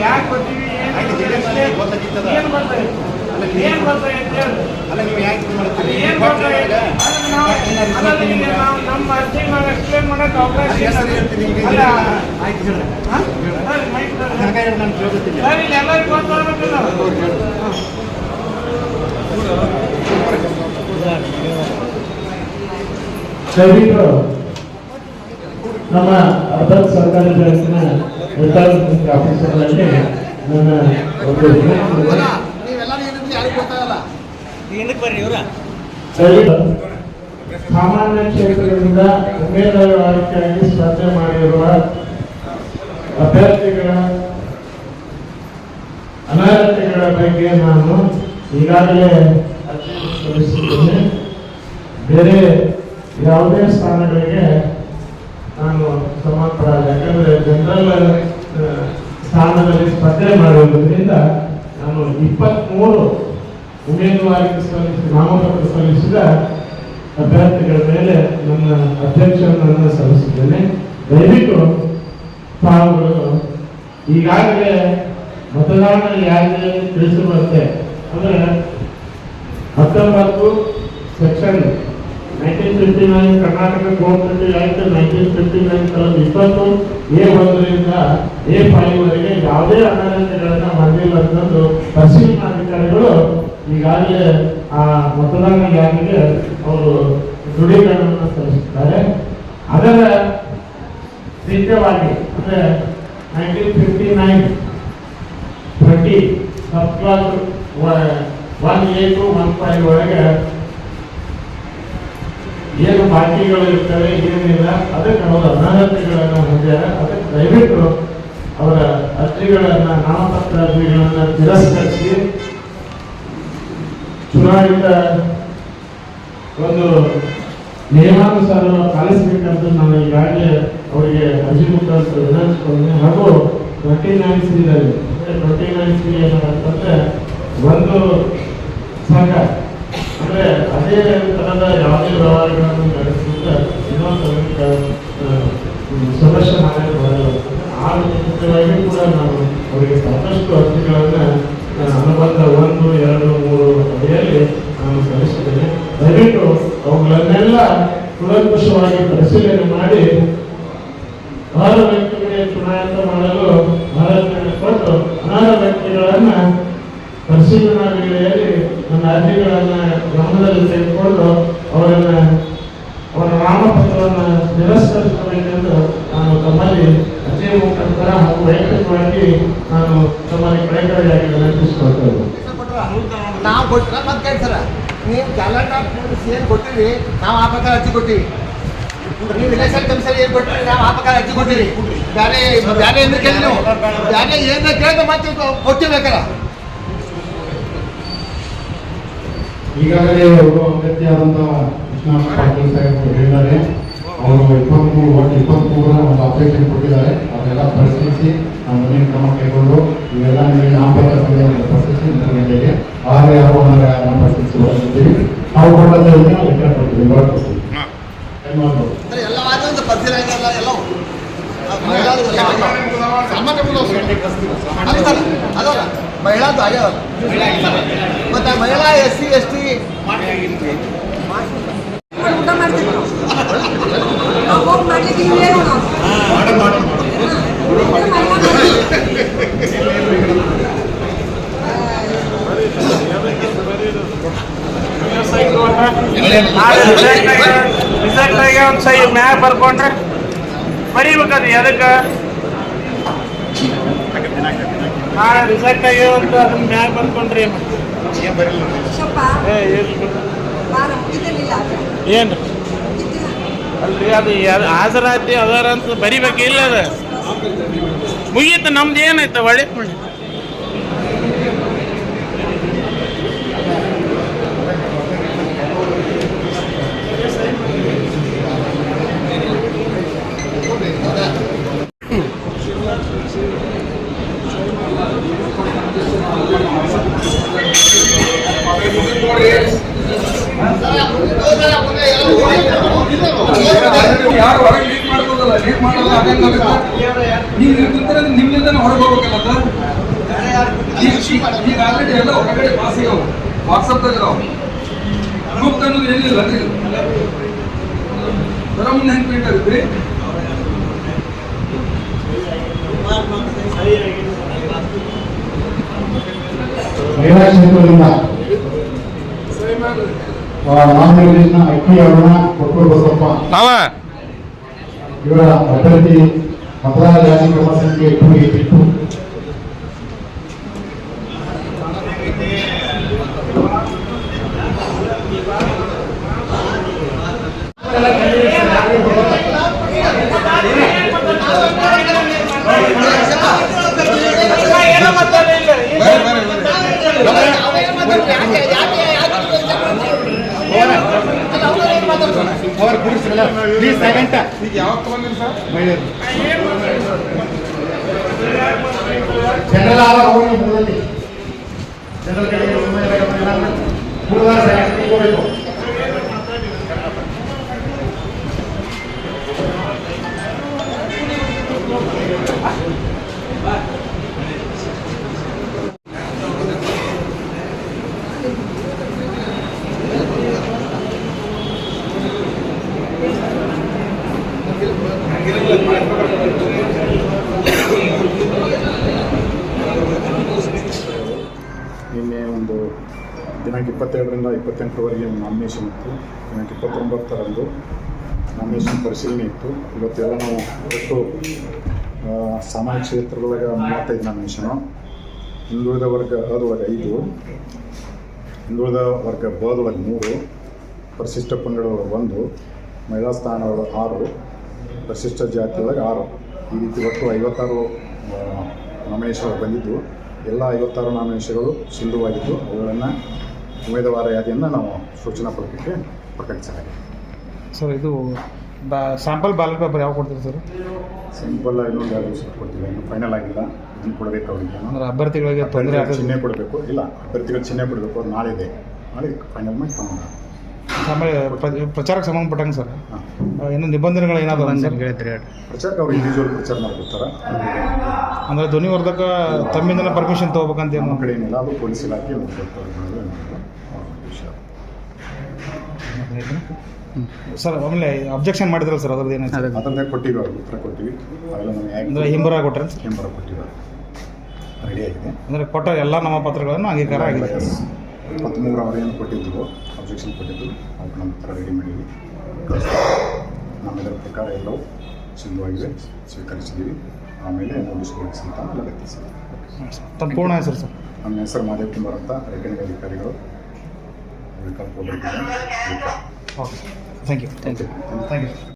ಯಾಕೆ ಬರ್ತೀವಿ ಆಯ್ತು, ಜಿಲ್ಲೆ ಗೊತ್ತಾಗಿತ್ತದ. ಏನು ನಾವು ನಮ್ಮ ಅರ್ಜಿ ಎಕ್ಸ್ಪ್ಲೇನ್ ಮಾಡಕ್ಕೆ ಅವಕಾಶ ಎಲ್ಲರಿಗೂ ನಮ್ಮ ಅರ್ಧಕ್ ಸರ್ಕಾರಿ ಬ್ಯಾಂಕಿನ ರಿಟೈರ್ಮೆಂಟ್ ಆಫೀಸರ್ಗಳಲ್ಲಿ ನನ್ನ ಒಂದು ಸಾಮಾನ್ಯ ಕ್ಷೇತ್ರದಿಂದ ಉಮೇದುವಾರಿಕೆಯಾಗಿ ಸ್ಪರ್ಧೆ ಮಾಡಿರುವ ಅಭ್ಯರ್ಥಿಗಳ ಅನರ್ಹತೆಗಳ ಬಗ್ಗೆ ನಾನು ಈಗಾಗಲೇ ಅರ್ಜಿ ಸಲ್ಲಿಸಿದ್ದೇನೆ ಬೇರೆ ಯಾವುದೇ ಸ್ಥಾನಗಳಿಗೆ ಸಮರ್ಪರಾದ ಯಾಕಂದ್ರೆ ಜನರಲ್ ಸ್ಥಾನದಲ್ಲಿ ಸ್ಪರ್ಧೆ ಮಾಡುವುದರಿಂದ ನಾನು ಇಪ್ಪತ್ತ್ಮೂರು ಉಮೇದುವಾರಿಕೆ ಸಲ್ಲಿಸಿ ನಾಮಪತ್ರ ಸಲ್ಲಿಸಿದ ಅಭ್ಯರ್ಥಿಗಳ ಮೇಲೆ ನನ್ನ ಅಧ್ಯಕ್ಷರನ್ನು ಸಲ್ಲಿಸಿದ್ದೇನೆ. ದಯವಿಟ್ಟು ತಾವುಗಳು ಈಗಾಗಲೇ ಮತದಾನ ಯಾರಿಗೆ ತಿಳಿಸಿರುವಂತೆ ಅಂದರೆ ಹತ್ತೊಂಬತ್ತು section nineteen fifty nine Karnataka cooperative act nineteen fifty nine ಕಲಂ ಇಪ್ಪತ್ತು ಎ ಒಂದರಿಂದ ಎ ಫೈವ್ ವರೆಗೆ ಯಾವುದೇ ಅನರ್ಹತೆಗಳನ್ನ ಹೊಂದಿಲ್ಲ ಅಂತಂದು ತಹಸೀಲ್ದಾಧಿಕಾರಿಗಳು ಈಗಾಗಲೇ ಆ ಮತದಾನ ಯಾರಿಗೆ ಅವರು ದೃಢೀಕರಣವನ್ನು ಸಲ್ಲಿಸಿದ್ದಾರೆ. ಅದರ ಸಿದ್ಧವಾಗಿ ಅಂದ್ರೆ nineteen fifty nine twenty sub clause one A to one five ಒಳಗೆ ಏನು ಬಾಕಿಗಳು ಇರ್ತವೆ ಏನಿಲ್ಲ ಅದಕ್ಕೆ ಅವರು ಅನರ್ಹತೆಗಳನ್ನು ಹೊಂದ್ಯಾರ. ಅದಕ್ಕೆ ದಯವಿಟ್ಟು ಅವರ ಅರ್ಜಿಗಳನ್ನು ನಾಮಪತ್ರ ಅರ್ಜಿಗಳನ್ನು ತಿರಸ್ಕರಿಸಿ, ಚುನಾಯಿತ ಒಂದು ನಿಯಮಾನುಸಾರ ಪಾಲಿಸಬೇಕಂತ ನಾನು ಈಗಾಗಲೇ ಅವರಿಗೆ ಅರ್ಜಿ ಮುಖಾಂತರ ವಿನಂತಿಸಿಕೊಂಡೆ. ಹಾಗೂ ಟ್ವೆಂಟಿ ನೈನ್ ಸಿದಲ್ಲಿ ಟ್ವೆಂಟಿ ನೈನ್ ಸಿ ಒಂದು ಸಂಘ ಅಂದ್ರೆ ಅದೇ ಥರದ ಯಾವುದೇ ವ್ಯವಹಾರಗಳನ್ನು ನಡೆಸಿದ್ರೆ ಇನ್ನೊಂದು ಸದಸ್ಯ ಮಾಡಲು ಬರಲ್ಲ. ಆ ರೀತಿಯಾಗಿ ಕೂಡ ನಾವು ಅವರಿಗೆ ಸಾಕಷ್ಟು ಅರ್ಜಿಗಳನ್ನ ಅನುಬಂಧ ಒಂದು, ಎರಡು, ಮೂರು ಅಡಿಯಲ್ಲಿ ನಾನು ಸಲ್ಲಿಸಿದ್ದೇನೆ. ದಯವಿಟ್ಟು ಅವುಗಳನ್ನೆಲ್ಲ ಕೂಲಂಕುಷವಾಗಿ ಪರಿಶೀಲನೆ ಮಾಡಿ ಅರ್ಹ ವ್ಯಕ್ತಿಗಳಿಗೆ ಚುನಾಯಿತ ಮಾಡಲು ಅರ್ಹತೆ ಕೊಟ್ಟು ವ್ಯಕ್ತಿಗಳನ್ನು ಪರಿಶೀಲನಾ ವೇಳೆಯಲ್ಲಿ ಅರ್ಜಿಗಳನ್ನ ಗಮನದಲ್ಲಿ ತೆಗೆದುಕೊಂಡು ಅವರನ್ನ ಅವರ ನಾಮಪತ್ರವನ್ನು ನಿರಸ್ಕರಿಸಬೇಕೆಂದು ನಾನು ತಮ್ಮಲ್ಲಿ ಅರ್ಜಿ ಮುಖಾಂತರ ಹಾಗೂ ವೈಯಕ್ತಿಕವಾಗಿ ನಾನು ತಮ್ಮಲ್ಲಿ ಕಳೆಕಳೆಯಾಗಿ ವಿನಂತಿಸಿಕೊಳ್ತೇನೆ ನಾವು ಕೊಟ್ಟರೆ ಮತ್ತೆ ಕೇಳ್ತಾರ ನೀವು ಜಾಲಟ ಏನು ಕೊಟ್ಟಿರಿ, ನಾವು ಆ ಪ್ರಕಾರ ಅರ್ಜಿ ಕೊಟ್ಟಿವಿ. ನೀವು ಕಮಿಷನ್ ಏನು ಕೊಟ್ಟಿರಿ, ನಾವು ಆ ಪ್ರಕಾರ ಅರ್ಜಿ ಕೊಟ್ಟಿರಿ. ಬೇರೆ ಬೇರೆ ಏನು ಕೇಳಿ ನೀವು ಏನು ಕೇಳಿದ್ರೆ ಮತ್ತೆ ಕೊಟ್ಟಿರ್ಬೇಕಲ್ಲ. ಈಗಾಗಲೇ ಒಬ್ಬ ಅಭ್ಯರ್ಥಿಯಾದಂತಹ ವಿಶ್ವನಾಥ್ ಪಾಟೀಲ್ ಸಾಹೇಬರು ಹೇಳಿದ್ದಾರೆ. ಅವರು ಇಪ್ಪತ್ಮೂರು ಒಟ್ಟು ಇಪ್ಪತ್ಮೂರರ ಒಂದು ಅಪ್ಡೇಷನ್ ಕೊಟ್ಟಿದ್ದಾರೆ. ಅದನ್ನೆಲ್ಲ ಪರಿಶೀಲಿಸಿ ನಾವು ಮುಂದಿನ ಕ್ರಮ ಕೈಗೊಂಡು ಇವೆಲ್ಲ ನಿಮಗೆ ನಾಮಪತ್ರ ಪ್ರಶ್ನಿಸಿ ಪರಿಶೀಲಿಸಿ ನಿಮಗೆ ಆರು ಯಾರು ಅನ್ನೋ ಯಾರನ್ನು ಪರಿಶೀಲಿಸಿ ಬರ್ತೀವಿ. ನಾವು ಕೊಟ್ಟಂತೆ ಲೆಕ್ಕ ಕೊಡ್ತೀವಿ ಬರ್ಕೊಡ್ತೀವಿ. ಸಾಮಾನ್ಯ ಮೂಲಕ ಅಲ್ಲ ಸರ್ ಅದಲ್ಲ ಮಹಿಳಾದು ಆಗ್ಯಾವ ಮತ್ತೆ ಮಹಿಳಾ ಎಸ್ ಸಿ ಎಸ್ ಟಿ ಊಟ ಮಾಡ್ತೀವಿ ನಾವು ಹೋಗಿ ಮಾಡ್ಲಿಕ್ಕೆ ಇಲ್ಲೇನು ನಾವು ನಾಳೆ ರಿಸಲ್ಟ್ ರಿಸಲ್ಟ್ ಆಗಿ ಒಂದು ಸೈ ಮ್ಯಾಗ ಬರ್ಕೊಂಡ್ರೆ ಬರೀಬೇಕದು ಎದಕ್ಕೆ ನಾಳೆ ರಿಸಲ್ಟ್ ಆಗಿ ಅಂತ ಅದನ್ನ ಮ್ಯಾಗ ಬರ್ಕೊಂಡ್ರೆ ಏನು ಬರಲಿಲ್ಲ ಏ ಏನು ಅಲ್ರಿ ಅದು ಯಾರು ಹಾಜರಾತಿ ಅದಾರ ಅಂತ ಬರಿಬೇಕಿಲ್ಲ ಅದು. ಮುಗೀತು ನಮ್ದು ಏನಾಯ್ತು? ಒಳ್ಳೆ ಯಾರು ಹೊರಗೆ ಲೀಡ್ ಮಾಡ್ಬೋದಲ್ಲ? ಲೀಡ್ ಮಾಡೋ ನೀವು ಕೂತ್ರೆ ನಿಮ್ಮಿಂದ ಹೊರಗೆ ಹೋಗ್ಬೇಕಲ್ಲ ಈಗ ಆಲ್ರೆಡಿ ಎಲ್ಲ ಹೊರಗಡೆ ಪಾಸ್ ಆಗ್ಯಾವ ವಾಟ್ಸಪ್ದಾಗ ಇದಾವ ಗ್ರೂಪ್ ಅನ್ನೋದು ಏನಿಲ್ಲ ರೀ ಬರೋ ಮುಂದೆ ಹೆಂಗೆ ಪ್ರಿಂಟ್ ಆಗುತ್ತೆ ಮಹಿಳಾ ಕ್ಷೇತ್ರದಿಂದ ನಾಮಿನೇಷನ್ ಅಕ್ಕಿ ಅವರನ್ನ ಕೊಟ್ಟು ಬಸಪ್ಪ ಅವ ಇವರ ಅಭ್ಯರ್ಥಿ ಮತದಾರ ಜಾತಿ ಕ್ರಮ ಸಂಖ್ಯೆ ಟೂ ಏಟ್ ಟು ಅವ್ರು ಕುಡಿಸ್ರಲ್ಲ ಪ್ಲೀಸ್ ಸೈಲೆಂಟ್ ಈಗ ಯಾವಾಗ ತಗೊಂಡಿರಿ ಸರ್ ಮಹಿಳೆಯರು ಜನರಲ್ ಆದ ಹೋಗಿ ಮೂಲದಲ್ಲಿ ಜನರಲ್ ಕಡೆಗೆ ಮೂರುವಾರ ಸೆಲೆಕ್ಟ್ ತಗೋಬೇಕು ನಿನ್ನೆ ಒಂದು ದಿನಾಂಕ ಇಪ್ಪತ್ತೆರಡರಿಂದ ಇಪ್ಪತ್ತೆಂಟರವರೆಗೆ ನಾಮಿನೇಷನ್ ಇತ್ತು. ದಿನಾಂಕ ಇಪ್ಪತ್ತೊಂಬತ್ತರಂದು ನಾಮಿನೇಷನ್ ಪರಿಶೀಲನೆ ಇತ್ತು. ಇವತ್ತೆಲ್ಲ ನಾವು ಒಟ್ಟು ಸಾಮಾನ್ಯ ಕ್ಷೇತ್ರದೊಳಗೆ ಮೂವತ್ತೈದು ನಾಮಿನೇಷನು ಹಿಂದುಳಿದ ವರ್ಗ ಅದೊಳಗೆ ಐದು. ಹಿಂದುಳಿದ ವರ್ಗ ಬದೊಳಗೆ ಮೂರು. ಪರಿಶಿಷ್ಟ ಪಂಗಡದೊಳಗೆ ಒಂದು. ಮಹಿಳಾ ಸ್ಥಾನದೊಳಗೆ ಆರು. ಪರಿಶಿಷ್ಟ ಜಾತಿಯೊಳಗೆ ಆರು. ಈ ರೀತಿ ಒಟ್ಟು ಐವತ್ತಾರು ನಾಮಿನೇಷನ್ಗಳು ಬಂದಿದ್ದು. ಎಲ್ಲ ಐವತ್ತಾರು ನಾಮಿನೇಷನ್ಗಳು ಸಿಂಧುವಾಗಿದ್ದು. ಅವುಗಳನ್ನು ಉಮೇದುವಾರ ಯಾದಿಯನ್ನು ನಾವು ಸೂಚನಾ ಫಲಕಕ್ಕೆ ಪ್ರಕಟಿಸಲಾಗಿದೆ. ಸರ್ ಇದು ಬಾ ಸ್ಯಾಂಪಲ್ ಬ್ಯಾಲೆಟ್ ಪೇಪರ್ ಯಾವಾಗ ಕೊಡ್ತೀರಿ ಸರ್? ಸಿಂಪಲ್ ಇನ್ನೊಂದು ಎರಡು ದಿವಸ ಕೊಡ್ತೀವಿ ಇನ್ನು ಫೈನಲ್ ಆಗಿಲ್ಲ ಇದನ್ನು ಕೊಡಬೇಕು ಅವರಿಗೆ. ಅಂದ್ರೆ ಅಭ್ಯರ್ಥಿಗಳಿಗೆ ತೊಂದರೆ ಚಿಹ್ನೆ ಕೊಡಬೇಕು ಇಲ್ಲ ಅಭ್ಯರ್ಥಿಗಳು ಚಿಹ್ನೆ ಕೊಡಬೇಕು ಅದು ನಾಳೆ ಇದೆ ನಾಳೆ ಫೈನಲ್ ಮಾಡಿ ತಗೊಂಡು. ಆಮೇಲೆ ಪ್ರ- ಪ್ರಚಾರಕ್ಕೆ ಸಂಬಂಧಪಟ್ಟಂಗೆ ಸರ್. ಏನು ನಿಬಂಧನೆಗಳು ಏನಾದರೂ ಸರ್? ಪ್ರಚಾರಕ್ಕೆ ಅವ್ರು ಇಂಡಿವಿಜುವಲ್ ಪ್ರಚಾರ ಮಾಡ್ಕೊಡ್ತಾರೆ? ಅಂದ್ರೆ ಧ್ವನಿವರ್ಧಕ ತಮ್ಮಿಂದಲೇ ಪರ್ಮಿಷನ್ ತೊಗೋಬೇಕಂತ ನಮ್ಮ ಏನು ಕಡೆ ಏನಿಲ್ಲ ಅದು ಪೊಲೀಸ್ ಇಲಾಖೆ ನೋಡ್ಕೊಳ್ತಾರೆ ಅನ್ನೋದು ಅವ್ರ ವಿಷಯ. ಸರ್ ಆಮೇಲೆ ಅಬ್ಜೆಕ್ಷನ್ ಮಾಡಿದ್ರಲ್ಲ ಸರ್ ಅದ್ರದ್ದು ಏನಾಯ್ತು? ಅದನ್ನೇ ಕೊಟ್ಟಿವಿ ಅವ್ರಿಗೆ ಉತ್ತರ ಕೊಟ್ಟಿವಿ. ಅವೆಲ್ಲ ನಮಗೆ ಅಂದ್ರೆ ಹಿಂಬರ ಕೊಟ್ರೆ ಹಿಂಬರ ಕೊಟ್ಟಿವಿ ರೆಡಿ ಆಗಿದೆ. ಅಂದ್ರೆ ಕೊಟ್ಟ ಎಲ್ಲ ನಮ್ಮ ಪತ್ರಗಳನ್ನು ಅಂಗೀಕಾರ ಆಗಿದೆ. ಇಪ್ಪತ್ತ್ಮೂರು ಅವ್ರು ಏನು ಕೊಟ್ಟಿದ್ರು ಅಬ್ಜೆಕ್ಷನ್ ಕೊಟ್ಟಿದ್ದು. ಅವ್ರು ನಮ್ಮ ಹತ್ರ ರೆಡಿ ಮಾಡಿದ್ವಿ. ನಮ್ಮ ಇದರ ಪ್ರಕಾರ ಎಲ್ಲವೂ ಸಿದ್ಧವಾಗಿವೆ ಸ್ವೀಕರಿಸಿದ್ದೀವಿ. ಆಮೇಲೆ ಕೊಡಿಸಿ ಅಂತ ಲಗತ್ತಿಸಿದ್ವಿ ತಮ್ಮ ಪೂರ್ಣ ಹೆಸರು ಸರ್? ನಮ್ಮ ಹೆಸರು ಮಾದೇವ್ ಕುಮಾರ್ ಅಂತ ರೆಕನಿಂಗ್ ಅಧಿಕಾರಿಗಳು welcome okay thank you thank you